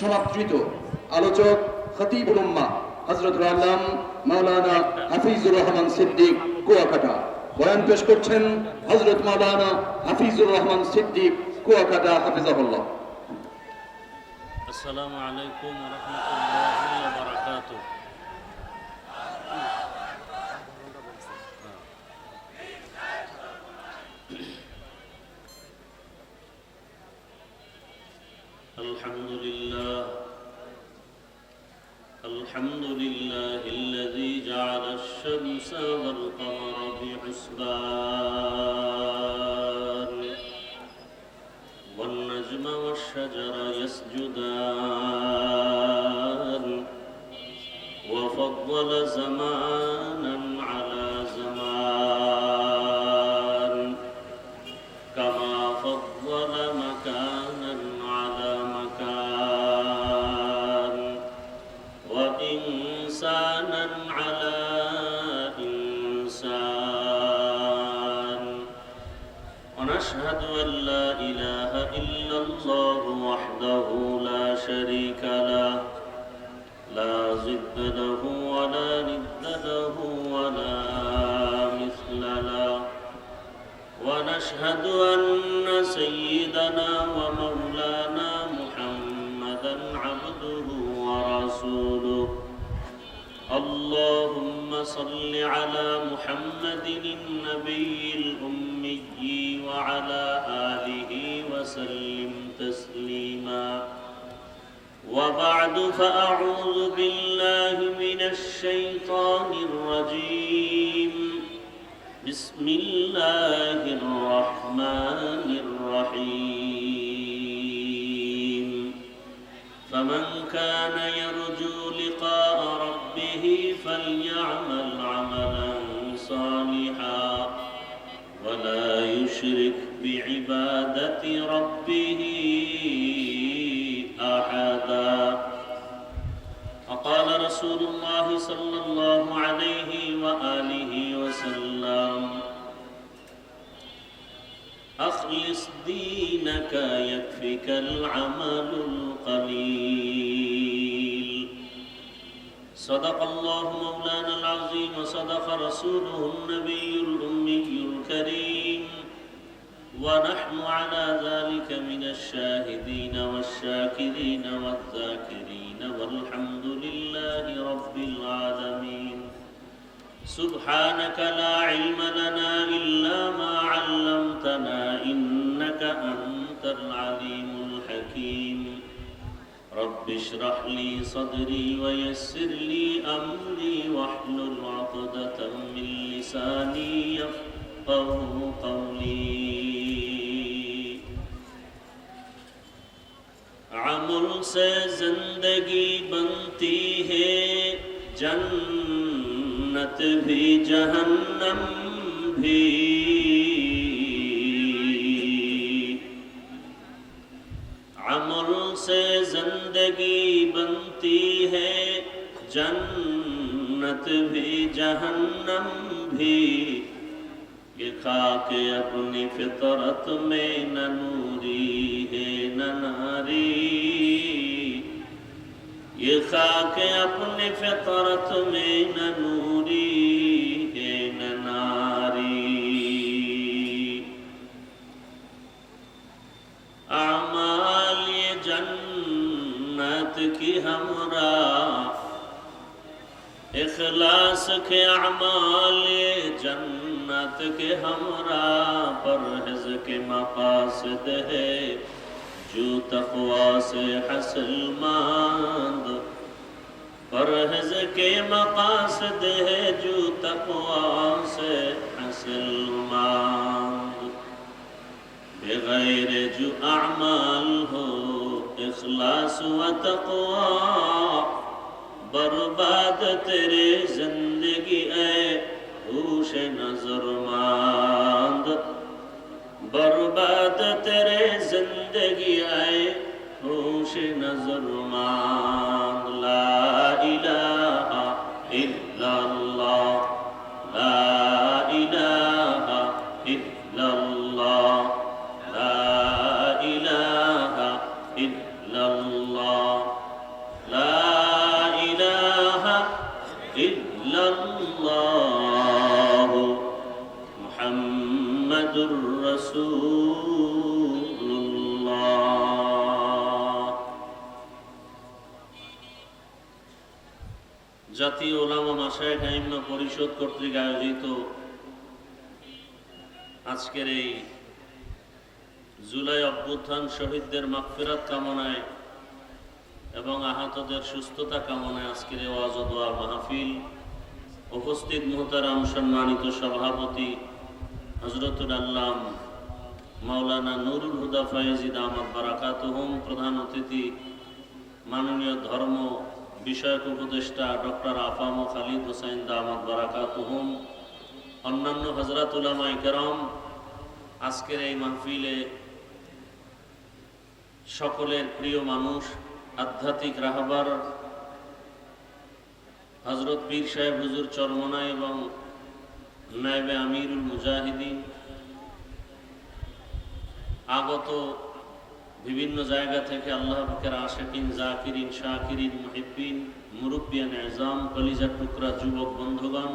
সমাদৃত আলোচক খতিব উম্মা হজরত আল্লাম মৌলানা হাফিজুর রহমান সিদ্দিক, কুয়াকাটা। বয়ান পেশ করছেন হজরত মৌলানা হাফিজুর রহমান সিদ্দিক, কুয়াকাটা, হাফিজাহুল্লাহ। আসসালামু আলাইকুম ওয়া রাহমাতুল্লাহ। جعل الشمس والقمر بحسبان والنجم والشجر يسجدان. وفضل زمانا ونشهد أن لا إله إلا الله وحده لا شريك له. لا ضد له ولا ند له ولا مثل له. ونشهد أن سيدنا ومولانا محمدا عبده ورسوله. اللهم صل على محمد النبي الأمي وعلى آله وسلم تسليما. وبعد فأعوذ بالله من الشيطان الرجيم. بسم الله الرحمن الرحيم. فمن كان يرجو لقاء ربه فليعمل يشرك بعبادة ربه أحدا. فقال رسول الله صلى الله عليه وآله وسلم أخلص دينك يكفك العمل القليل. صدق الله مولانا العظيم وصدق رسوله النبي ونحن على ذلك من الشاهدين والشاكرين والذاكرين والحمد لله رب العالمين. سبحانك لا علم لنا إلا ما علمتنا إنك أنت العليم الحكيم. رب اشرح لي صدري ويسر لي أمري واحلل عقدة من لساني يفقه قولي. عمل سے زندگی بنتی ہے۔ جنت بھی جہنم بھی۔ عمل سے زندگی بنتی ہے۔ جنت بھی جہنم بھی۔ یہ خاک اپنی فطرت میں نہ نوری ہے۔ ناری۔ یہ خاک اپنی فطرت میں نہ نوری ہے، نہ ناری۔ اعمال یہ جنت کی ہمراہ۔ اخلاص کے اعمال جنت کے ہمراہ۔ پرہز کے مقاصد ہے۔ جو تقوا سے حاصل ماند پرہز کے مقاصد ہے جو تقوا سے حاصل ماند بغیر جو اعمال ہو، اخلاص و تقوا برباد تیرے زندگی اے، ہوش نظر ماند बर्बाद तेरे जिंदगी आए होश नजर मान জাতীয় ওলামা মাসায় কাইম্মা পরিষদ কর্তৃক আয়োজিত আজকের এই জুলাই অভ্যুত্থান শহীদদের মাগফিরাত কামনায় এবং আহতদের সুস্থতা কামনায় আজকের এই মাহফিল উপস্থিত মোহতারাম সম্মানিত সভাপতি হজরতুল আল্লাম মাওলানা নুরুল হুদা ফাইজিদ আহমদ বারাকাতুহুম প্রধান অতিথি মাননীয় ধর্ম বিষয়ক উপদেষ্টা ডক্টর আফাম খালিদ হোসাইন দামাদ বারাকাতুহুম, অন্যান্য হজরত উলামা ইকরাম, আজকের এই মাহফিলে সকলের প্রিয় মানুষ, আধ্যাত্মিক রাহবার হজরত পীর সাহেব হুজুর চরমনা এবং নায়েবে আমিরুল মুজাহিদিন, আগত বিভিন্ন জায়গা থেকে আল্লাহ পাকের আশেকিন, জাকিরিন, শাকিরিন, মুহিব্বিন, মুরব্বিয়ান, এজাম, কলিজার টুকরা, যুবক বন্ধুগণ,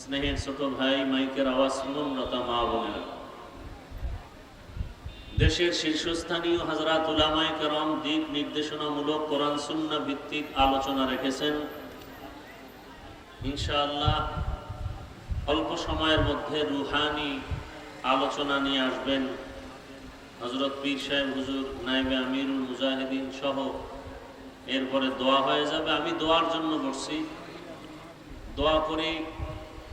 স্নেহের ছোট ভাই, মাইকের আওয়াজ লতা মা বোনেরা। দেশের শীর্ষস্থানীয় হাজরাত উলামায়ে দিক নির্দেশনামূলক কোরআন, সুন্নাহ ভিত্তিক আলোচনা রেখেছেন। ইনশাআল্লাহ অল্প সময়ের মধ্যে রুহানি আলোচনা নিয়ে আসবেন। হজরত পীর সাহেব, হুজুর নাইবে আমিরুল মুজাহিদিন সহ। এরপরে দোয়া হয়ে যাবে। আমি দোয়ার জন্য বসছি। দোয়া করি,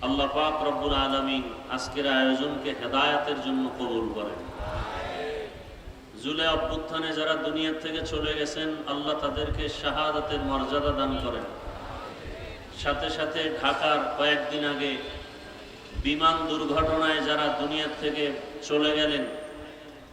আল্লাহ পাক রব্বুল আলমিন আজকের আয়োজনকে হেদায়াতের জন্য কবুল করেন। জুলে অভ্যুত্থানে যারা দুনিয়ার থেকে চলে গেছেন, আল্লাহ তাদেরকে শাহাদাতের মর্যাদা দান করেন। সাথে সাথে ঢাকার কয়েকদিন আগে বিমান দুর্ঘটনায় যারা দুনিয়ার থেকে চলে গেলেন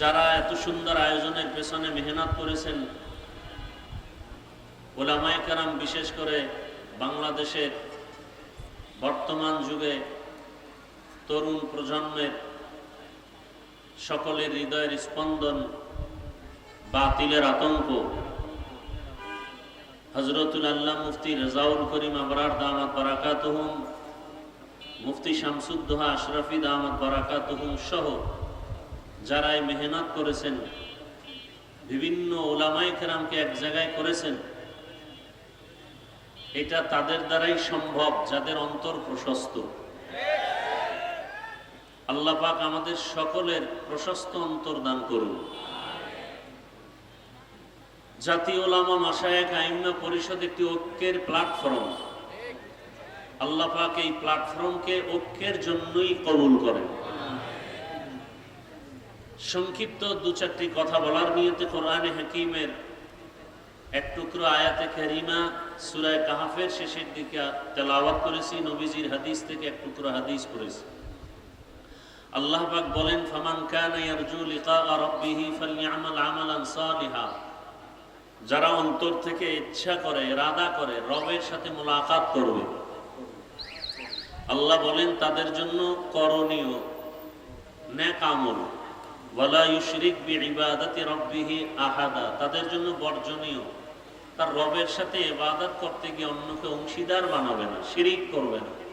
যারা এত সুন্দর আয়োজনের পেছনে মেহনত করেছেন, ওলামায় কারাম বিশেষ করে বাংলাদেশের বর্তমান যুগে তরুণ প্রজন্মের সকলের হৃদয়ের স্পন্দন বাতিলের আতঙ্ক। হজরতুল আল্লাহ মুফতি রেজাউল করিম আবরার দামাত বারাকাতুহুম, মুফতি শামসুদ্দোহা আশরাফি দামাত বারাকাতুহুম সহ যারা এই মেহনত করেছেন, বিভিন্ন ওলামাই কেরামকে এক জায়গায় করেছেন, এটা তাদের দ্বারাই সম্ভব, যাদের অন্তর প্রশস্ত। আল্লাহ পাক আমাদের সকলের প্রশস্ত অন্তর দান করুন। জাতীয় ওলামা মাসায়ক আইম্মা পরিষদ একটি ঐক্যের প্ল্যাটফর্ম। আল্লাহ পাক এই প্ল্যাটফর্মকে ঐক্যের জন্যই কবুল করেন। সংক্ষিপ্ত দু চারটি কথা বলার নিয়তে কোরআনে হাকিমের এক টুকরো আয়াতে কারিমা সুরায় কাহাফের শেষের দিকে তেলাওয়াত করেছি, নবীজির হাদিস থেকে এক টুকরো হাদিস করেছি আল্লাহ পাক বলেন, ফামান কানা ইয়ারজু লিকা রাব্বিহি ফালইআমাল আমালান সালিহা। যারা অন্তর থেকে ইচ্ছা করে রাদা করে, রবের সাথে মোলাকাত করবে। আল্লাহ বলেন, তাদের জন্য করণীয় নেক আমল। ওয়ালা ইউশরিক বিইবাদাতি রাব্বিহি আহাদা, তাদের জন্য বর্জনীয়। তার রবের সাথে ইবাদত করতে গিয়ে অন্যকে অংশীদার বানাবে না, শিরিক করবে না।